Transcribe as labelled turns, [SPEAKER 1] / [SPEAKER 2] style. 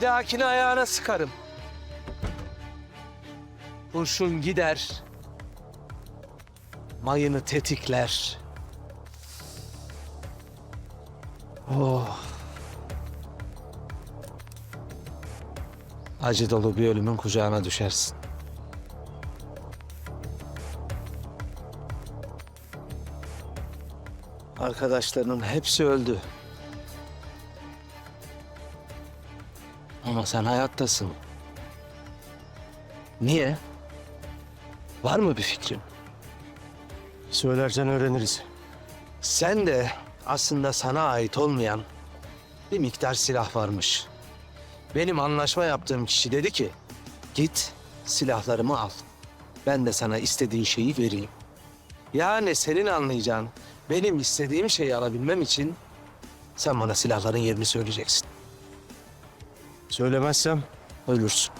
[SPEAKER 1] dahakine ayağına sıkarım. Kurşun gider. Mayını tetikler. Oh. Acı dolu bir ölümün kucağına düşersin. Arkadaşlarının hepsi öldü. Ama sen hayattasın. Niye? Var mı bir fikrin?
[SPEAKER 2] Söylersen öğreniriz.
[SPEAKER 1] Sen de aslında sana ait olmayan bir miktar silah varmış. Benim anlaşma yaptığım kişi dedi ki, git silahlarımı al. Ben de sana istediğin şeyi vereyim. Yani senin anlayacağın benim istediğim şeyi alabilmem için sen bana silahların yerini söyleyeceksin.
[SPEAKER 2] Söylemezsem
[SPEAKER 1] Ölürsün.